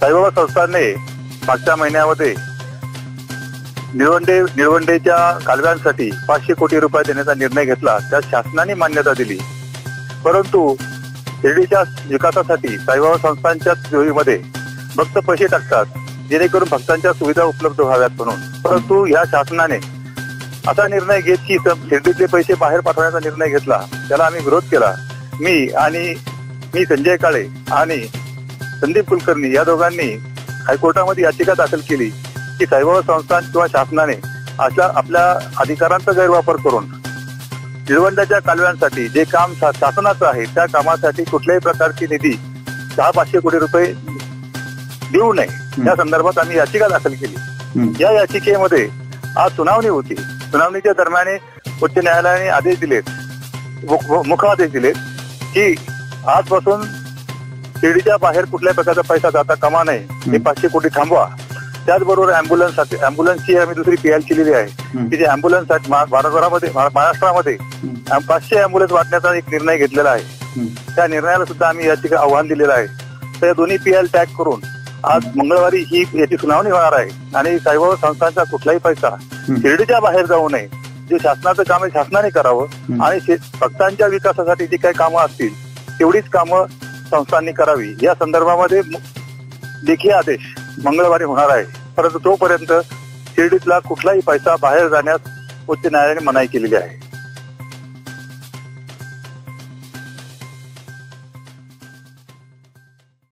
साईबाबा संस्थानने मागच्या महिन्यामध्ये निळवंडे निळवंडेच्या कालव्यांसाठी पाचशे कोटी रुपये देण्याचा निर्णय घेतला. त्या शासनाने मान्यता दिली. परंतु शिर्डीच्या विकासासाठी साईबाबा संस्थांच्या जोडीमध्ये भक्त पैसे टाकतात जेणेकरून भक्तांच्या सुविधा उपलब्ध व्हाव्यात म्हणून. परंतु या शासनाने असा निर्णय घेत की शिर्डीतले पैसे बाहेर पाठवण्याचा निर्णय घेतला. त्याला आम्ही विरोध केला. मी आणि मी संजय काळे आणि संदीप कुलकर्णी या दोघांनी हायकोर्टामध्ये याचिका दाखल केली की साईबाबा संस्थान किंवा शासनाने अशा आपल्या अधिकारांचा गैरवापर करून निळवंडाच्या कालव्यांसाठी जे काम शासनाचं आहे त्या कामासाठी कुठल्याही प्रकारची निधी दहा पाचशे कोटी रुपये देऊ नये. या संदर्भात आम्ही याचिका दाखल केली. या याचिकेमध्ये आज सुनावणी होती. सुनावणीच्या दरम्यान उच्च न्यायालयाने आदेश दिलेत मुख- मुख आदेश दिलेत की आजपासून शिर्डीच्या बाहेर कुठल्याही प्रकारचा पैसा जाता कामा नये हे पाचशे कोटी थांबवा. त्याचबरोबर अँब्युलन्स अँब्युलन्सची आम्ही दुसरी पीएल केलेली आहे. की जे अँब्युलन्स भारतभरामध्ये महा- महाराष्ट्रामध्ये. पाचशे अँब्युलन्स वाटण्याचा एक निर्णय घेतलेला आहे. त्या निर्णयाला सुद्धा आम्ही याचिका आव्हान दिलेलं आहे. तर या दोन्ही पीएल टॅग करून आज मंगळवारी ही याची सुनावणी होणार आहे. आणि साईबाबा संस्थांचा कुठलाही पैसा शिर्डीच्या बाहेर जाऊ नये. जे शासनाचं काम आहे शासनाने करावं. आणि भक्तांच्या विकासासाठी जी काही कामं असतील तेवढीच कामं संस्थांनी करावी. या संदर्भामध्ये लेखी आदेश मंगळवारी होणार आहे. परंतु तोपर्यंत शिर्डीतला कुठलाही पैसा बाहेर जाण्यास उच्च न्यायालयाने मनाई केलेली आहे.